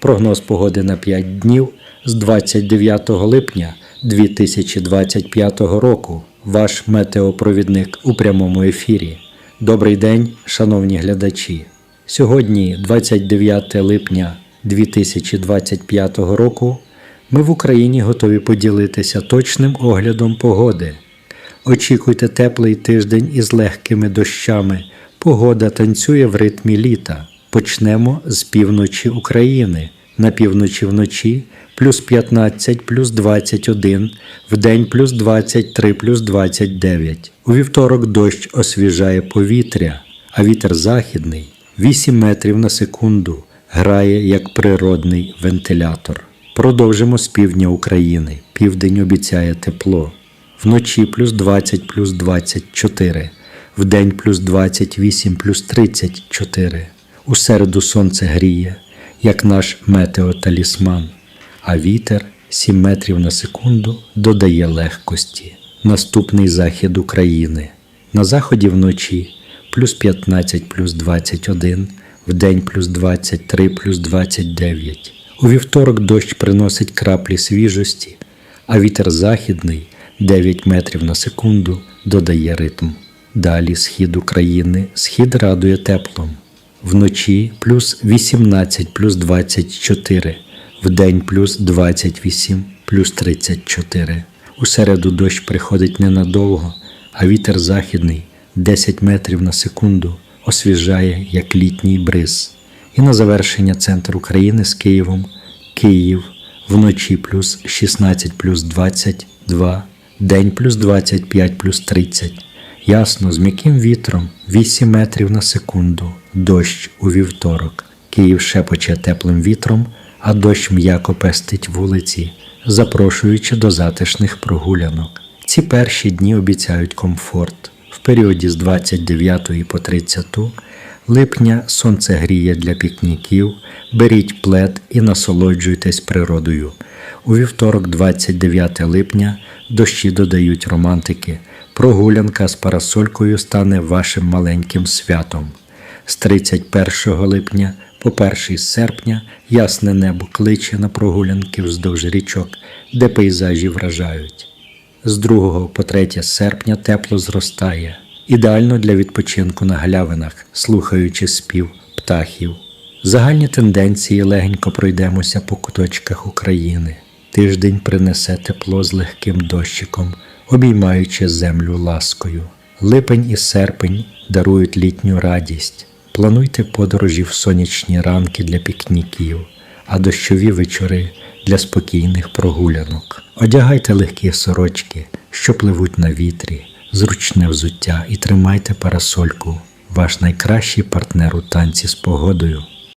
Прогноз погоди на 5 днів з 29 липня 2025 року. Ваш метеопровідник у прямому ефірі. Добрий день, шановні глядачі. Сьогодні, 29 липня 2025 року, ми в Україні готові поділитися точним оглядом погоди. Очікуйте теплий тиждень із легкими дощами. Погода танцює в ритмі літа. Почнемо з півночі України. На півночі вночі плюс 15, плюс 21, вдень плюс 23, плюс 29. У вівторок дощ освіжає повітря, а вітер західний 8 метрів на секунду грає як природний вентилятор. Продовжимо з півдня України. Південь обіцяє тепло. Вночі плюс 20 плюс 24, вдень плюс 28 плюс 34. У середу сонце гріє, як наш метеоталісман, а вітер 7 метрів на секунду додає легкості. Наступний захід України. На заході вночі плюс 15 плюс 21, вдень плюс 23 плюс 29. У вівторок дощ приносить краплі свіжості, а вітер західний 9 метрів на секунду додає ритм. Далі схід України, схід радує теплом. Вночі плюс 18 плюс 24, вдень плюс 28 плюс 34. У середу дощ приходить ненадовго, а вітер західний 10 метрів на секунду освіжає як літній бриз. І на завершення центр України з Києвом, Київ, вночі плюс 16 плюс 22, день плюс 25 плюс 30. Ясно, з м'яким вітром 8 метрів на секунду, дощ у вівторок. Київ шепоче теплим вітром, а дощ м'яко пестить вулиці, запрошуючи до затишних прогулянок. Ці перші дні обіцяють комфорт. В періоді з 29 по 30 липня сонце гріє для пікніків, беріть плед і насолоджуйтесь природою. У вівторок, 29 липня, дощі додають романтики. Прогулянка з парасолькою стане вашим маленьким святом. З 31 липня по 1 серпня ясне небо кличе на прогулянки вздовж річок, де пейзажі вражають. З 2 по 3 серпня тепло зростає, ідеально для відпочинку на галявинах, слухаючи спів птахів. Загальні тенденції легенько пройдемося по куточках України. Тиждень принесе тепло з легким дощиком, обіймаючи землю ласкою. Липень і серпень дарують літню радість. Плануйте подорожі в сонячні ранки для пікніків, а дощові вечори для спокійних прогулянок. Одягайте легкі сорочки, що пливуть на вітрі, зручне взуття і тримайте парасольку, ваш найкращий партнер у танці з погодою.